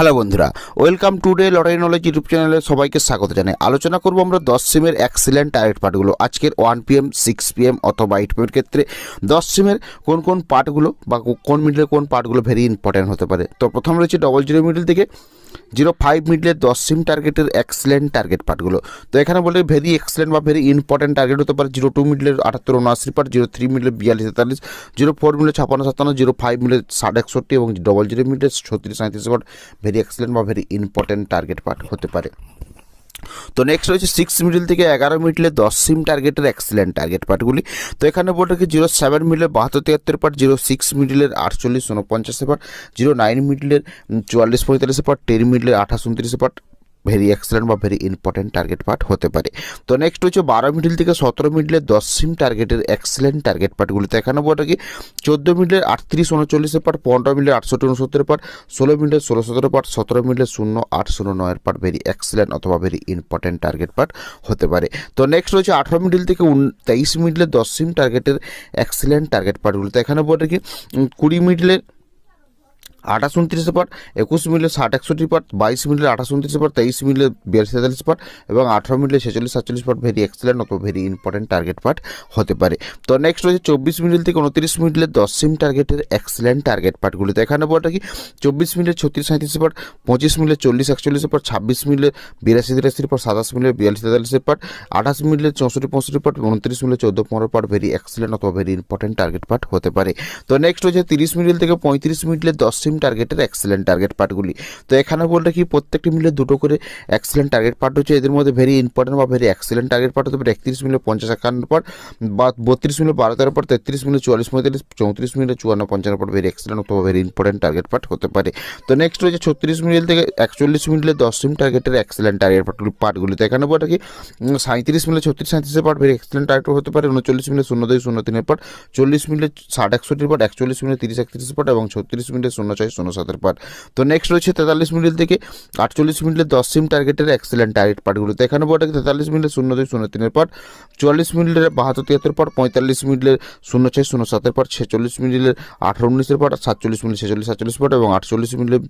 Hello বন্ধুরা, welcome to the lottery knowledge YouTube চ্যানেলে সবাইকে স্বাগত জানাই। আলোচনা করব আমরা দশ সিমের এক্সিলেন্ট টার্গেট পার্টগুলো আজকের ওয়ান পিএম সিক্স পিএম অথবা এইট পিএমের ক্ষেত্রে দশ সিমের কোন কোন পার্টগুলো বা কোন মিডিলের কোন পার্টগুলো ভেরি ইম্পর্ট্যান্ট হতে পারে। তো প্রথম রয়েছে ডবল জিরো মিডিল থেকে জিরো ফাইভ মিডলের দশ সিম টার্গেটের এক্সেলেন্ট টার্গেট পার্টগুলো তো এখানে বলে ভেরি এক্সেলেন্ট বা ভেরি ইম্পর্ট্যান্ট টার্গেট হতে পারে জিরো টু মিডলের আটাত্তর উনআশি পার্ট জিরো থ্রি মিডলের বিয়াল্লিশ তেতাল্লিশ, জিরো ফোর মিডলের ছাপান্ন সাতান্ন, জিরো ফাইভ মিডলের ষাট একষট্টি এবং ডবল জিরো মিডলের ছত্রিশ সাঁত্রিশ পার্ট ভেরি এক্সেলেন্ট বা ভেরি ইম্পর্ট্যান্ট টার্গেট পার্ট হতে পারে। তো নেক্সট রয়েছে সিক্স মিডিল থেকে এগারো মিডলে দশ সিম টার্গেটের এক্সিলেন্ট টার্গেট পার্টগুলি তো এখানে বলে রাখি জিরো সেভেন মিডলের বাহাত্তর তিয়াত্তর পার্ট জিরো সিক্স মিডলের আটচল্লিশ উনপঞ্চাশে পার্ট জিরো নাইন মিডলের চুয়াল্লিশ পঁয়তাল্লিশে পার্ট টেন মিডলের আঠাশ উনত্রিশে পার্ট ভেরি এক্সেলেন্ট বা ভেরি ইম্পর্টেন্ট টার্গেট পার্ট হতে পারে। তো নেক্সট হচ্ছে বারো মিডিল থেকে সতেরো মিডলের দশ সিম টার্গেটের এক্সেলেন্ট টার্গেট পার্টগুলি তো এখানে কি? চোদ্দ মিডলের আটত্রিশ উনচল্লিশের পার্ট পনেরো মিডলের আটষট্টি উনসত্তর পার্ট ষোলো মিডলের ষোলো সতেরো পার্ট সতেরো মিডলের শূন্য আট শূন্য নয়ের পার্ট ভেরি এক্সেলেন্ট অথবা ভেরি ইম্পর্টেন্ট টার্গেট পার্ট হতে পারে। তো নেক্সট হচ্ছে আঠারো মিডিল থেকে উন- তেইশ মিডলের দশ সিম টার্গেটের এক্সেলেন্ট টার্গেট পার্টগুলি তো এখানে কি? কুড়ি মিডলের আঠাশ উনত্রিশে পার্ট একুশ মিলে ষাট একষট্টি পার্ট বাইশ মিলে আঠাশ উনত্রিশে পার্ট তেইশ মিলে বিয়াল্লিশ তেতাল্লিশ পার্ট এবং আঠারো মিলে ছেচল্লিশ সাতচল্লিশ পার্ট ভেরি এক্সেলেন্ট অথবা ভেরি ইম্পর্টেন্ট টার্গেট পার্ট হতে পারে। তো নেক্সট রয়েছে চব্বিশ মিনিট থেকে উনত্রিশ মিনিটে দশ সিম টার্গেটের এক্সেলেন্ট টার্গেট পার্টগুলি তো এখানে বলটা কি? চব্বিশ মিনিটে ছত্রিশ সাঁত্রিশ পার্ট পঁচিশ মিলে চল্লিশ একচল্লিশ পার্ট ছাব্বিশ মিলে বিরাশি তিরাশির পার্ট সাতাশ মিলে বিয়াল্লিশ তেতাল্লিশের পার্ট আঠাশ মিলে চৌষট্টি পঁয়ষট্টি পার্ট উনত্রিশ মিলে চোদ্দ পনেরো পার্ট ভেরি এক্সেলেন্ট অথবা ভেরি ইম্পর্টেন্ট টার্গেট পার্ট হতে পারে। তো নেক্সট হচ্ছে তিরিশ মিনিট থেকে পঁয়ত্রিশ মিনিটে দশ টার্গেটের এক্সেলেন্ট টার্গেট পার্টগুলি তো এখানে বলতে কি, প্রত্যেকটি মিলে দুটো করে এক্সেলেন্ট টার্গেট পার্ট হচ্ছে, এদের মধ্যে ভেরি ইম্পর্টেন্ট বা ভেরি এক্সেলেন্ট টার্গেট পার্ট হতে পারে একত্রিশ মিলে পঞ্চাশ একান্ন পার্ট বা বত্রিশ মিলে বারো তেরো পার্ট তেত্রিশ মিলে চুয়াল্লিশ পঁয়তাল্লিশ, চৌত্রিশ মিলে চুয়ান্ন, পঞ্চান্ন পার্ট ভেরি এক্সেলেন্ট অথবা ভেরি ইম্পর্টেন্ট টার্গেট পার্ট হতে পারে। তো নেক্সট রয়েছে ছত্রিশ মিনিট থেকে একচল্লিশ মিনিটে দশ সিম টার্গেটের এক্সেলেন্ট টার্গেট পার্টগুলি পার্টগুলি তো এখানে বলতে কি সাঁত্রিশ মিলে ছত্রিশ সাঁত্রিশের পার্ট ভেরি এক্সেলেন্ট টার্গেট হতে পারে, উনচল্লিশ মিলে শূন্য দুই, শূন্য তিনের পার্ট চল্লিশ মিলে ষাট, একষট্টির পার্ট একচল্লিশ মিলে তিরিশ, একত্রিশ পার্ট এবং ছত্রিশ মিনিটে শূন্য ছয় শূন্য সাতের পার। তো নেক্সট রয়েছে তেতাল্লিশ মিনিট থেকে আটচল্লিশ মিনিটের দশ সিম টার্গেটের এক্সেলেন্ট টার্গেট পার্টগুলো তো এখানে বলতে তেতাল্লিশ মিনিটে শূন্য দুই, শূন্য তিনের পার। চুয়াল্লিশ মিনিটের বাহাত্তর, তিয়াত্তর পার। পঁয়তাল্লিশ মিনিটের শূন্য ছয়, শূন্য সাতের পার। ছেচল্লিশ মিনিটের আঠারো উনিশের পার। সাতচল্লিশ মিনিট ছেচল্লিশ, সাতচল্লিশ পার। এবং আটচল্লিশ মিনিটের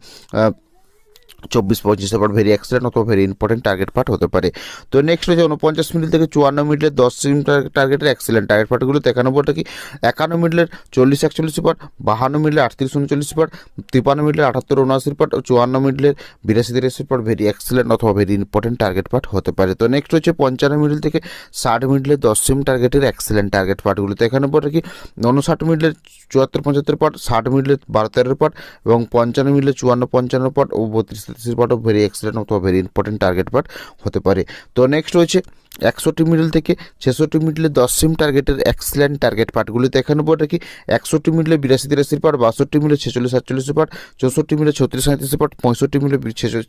চব্বিশ পঁচিশে পার্ট ভেরি এক্সেলেন্ট অথবা ভেরি ইম্পর্টেন্ট টার্গেট পার্ট হতে পারে। তো নেক্সট রয়েছে উনপঞ্চাশ মিনিট থেকে চুয়ান্ন মিনিটের দশ সিম টার্গেটের এক্সেলেন্ট টার্গেট পার্টগুলো একান্ন বলতে কি? একান্ন মিনিটের চল্লিশ একচল্লিশ পার্ট বাহান্ন মিনিটের আটত্রিশ উনচল্লিশ পার্ট তিপ্পান্ন মিনিটের আটাত্তর উনআশির পার্ট চুয়ান্ন মিনিটের বিরাশি তিরাশি পার্ট ভেরি এক্সেলেন্ট অথবা ভেরি ইম্পর্টেন্ট টার্গেট পার্ট হতে পারে। তো নেক্সট হচ্ছে পঞ্চান্ন মিনিট থেকে ষাট মিনিটের দশ সিম টার্গেটের এক্সেলেন্ট টার্গেট পার্টগুলো তো এখানে বলতে কি? উনষাট মিনিটের চুয়াত্তর পঁচাত্তর পার্ট ষাট মিনিটের বারো তেরো পার্ট এবং পঞ্চান্ন মিনিটের চুয়ান্ন পঞ্চান্ন পার্ট ও বত্রিশ তেত্রিশ পার্টও ভেরি এক্সেলেন্ট অথবা ভেরি ইম্পর্টেন্ট টার্গেট পার্ট হতে পারে। তো নেক্সট রয়েছে একষট্টি মিডল থেকে ছেষট্টি মিডলে দশ সিম টার্গেটের এক্সেলেন্ট টার্গেট পার্টগুলিতে এখানে বলতে কি একষট্টি মিডলে বিরাশি তিরাশির পার্ট বাষট্টি মিলে ছেচল্লিশ সাতচল্লিশের পার্ট চৌষট্টি মিলে ছত্রিশ সাঁত্রিশের পার্ট পঁয়ষট্টি মিলে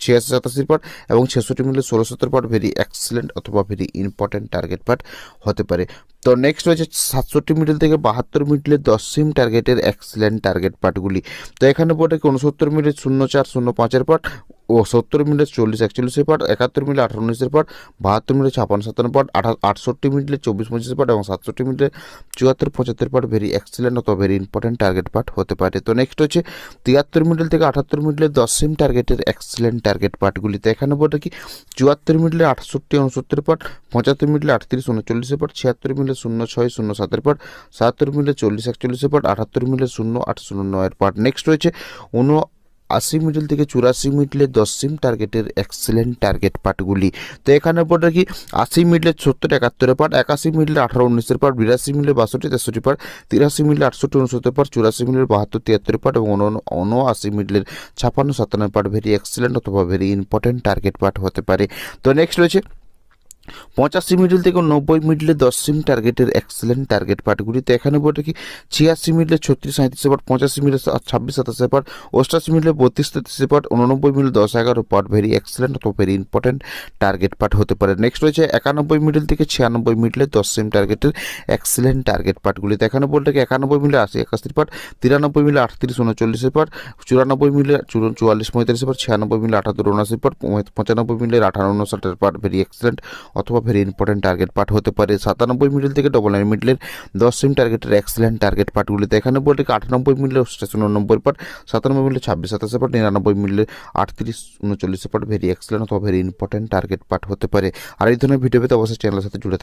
ছিয়াশি সাতাশির পার্ট এবং ছেষট্টি মিলে ষোলো সত্তর পার্ট ভেরি এক্সেলেন্ট অথবা ভেরি ইম্পর্টেন্ট টার্গেট পার্ট হতে পারে। তো নেক্সট রয়েছে সাতষট্টি মিডল থেকে বাহাত্তর মিডলে দশ সিম টার্গেটের এক্সেলেন্ট টার্গেট পার্টগুলি তো এখানে পড়ে উনসত্তর মিনিট শূন্য চার, শূন্য পাঁচের পার্ট ও সত্তর মিনিট চল্লিশ একচল্লিশের পাট, একাত্তর মিনিট আঠারো উনিশের পাট, বাহাত্তর মিনিট ছাপান্ন সাতান্ন আঠা আটষট্টি মিনিটে চব্বিশ পঁচিশের পাট এবং সাতষট্টি মিনিটে চুয়াত্তর, পঁচাত্তর পাট ভেরি এক্সেলেন্ট অথবা ভেরি ইম্পর্টেন্ট টার্গেট পার্ট হতে পারে। তো নেক্সট হচ্ছে তিয়াত্তর মিডল থেকে আটাত্তর মিডলে দশ সিম টার্গেটের এক্সেলেন্ট টার্গেট পার্টগুলিতে এখানে বলতে কি, চুয়াত্তর মিডলে আটষট্টি, উনসত্তর পাট, পঁচাত্তর মিডলে আটত্রিশ, উনচল্লিশের পাট, ছিয়াত্তর মিডলে শূন্য ছয়, শূন্য সাতের পাট, সাতাত্তর মিডলে চল্লিশ, একচল্লিশের পাট, আটাত্তর মিডলে শূন্য, আট, শূন্য নয়ের পার্ট নেক্সট রয়েছে উন আশি মিডল থেকে চুরাশি মিডলে দশ সিম টার্গেটের এক্সেলেন্ট টার্গেট পার্টগুলি তো এখানে পড়ে কি, আশি মিডলে সত্তর, একাত্তরের পাট একাশি মিডলে আঠারো, উনিশের পার্ট বিরাশি মিডলে বাষট্টি তেষট্টি পার্ট তিরাশি মিডলে আটষট্টি উনসত্তর পার্ট চুরাশি মিডলের বাহাত্তর তিয়াত্তর পাট এবং উনআশি মিডলের ছাপান্ন সাতান্ন পাট ভেরি এক্সেলেন্ট অথবা ভেরি ইম্পর্টেন্ট টার্গেট পার্ট হতে পারে। তো নেক্সট রয়েছে পঁচাশি মিডল থেকে নব্বই মিডলে, দশ সিম টার্গেটের এক্সেলেন্ট টার্গেট পার্টগুলিতে এখানে বলতে কি? ছিয়াশি মিডলে, ছত্রিশ সাঁত্রিশে পার্ট পঁচাশি মিডলে, ছাব্বিশ, সাতাশে পার্ট অষ্টাশি মিডলে, বত্রিশ, তেত্রিশে পার্ট উননব্বই মিডলে, দশ, এগারো পার্ট ভেরি এক্সেলেন্ট অথবা ভেরি ইম্পর্টেন্ট টার্গেট পার্ট হতে পারে। নেক্সট রয়েছে একানব্বই মিডল থেকে ছিয়ানব্বই মিডলে, দশ সিম টার্গেটের এক্সেলেন্ট টার্গেট পার্টগুলিতে এখানে বলতে কি? একানব্বই মিলে আশি একাশির পার্ট তিরানব্বই মিলে আটত্রিশ উনচল্লিশের পার্ট চুরানব্বই মিলে চুয়াল্লিশ পঁয়তাল্লিশের পার্ট ছিয়ানব্বই মিলে আটাত্তর, উনআশি পার্ট পঁচানব্বই মিলে আঠারো, উনষাটের পার্ট ভেরি এক্সেলেন্ট অথবা ভেরি ইম্পর্টেন্ট টার্গেট পার্ট হতে পারে সাতানব্বই মিডল থেকে ডবল নাইন মিডলের দশ সিম টার্গেটের এক্সেলেন্ট টার্গেট পার্টগুলিতে এখানে বলতে আটানব্বই মিডলের স্টেশন উননব্বই পার্ট সাতানব্বই মিডলে ছাব্বিশ, সাতাশে পার্ট নিরানব্বই মিডলের আটত্রিশ, উনচল্লিশে পার্ট ভেরি এক্সেলেন্ট অথবা ভেরি ইম্পর্টেন্ট টার্গেট পার্ট হতে পারে আর এই ধরনের ভিডিও পেতে অবশ্যই চ্যানেলের সাথে জুড়ে।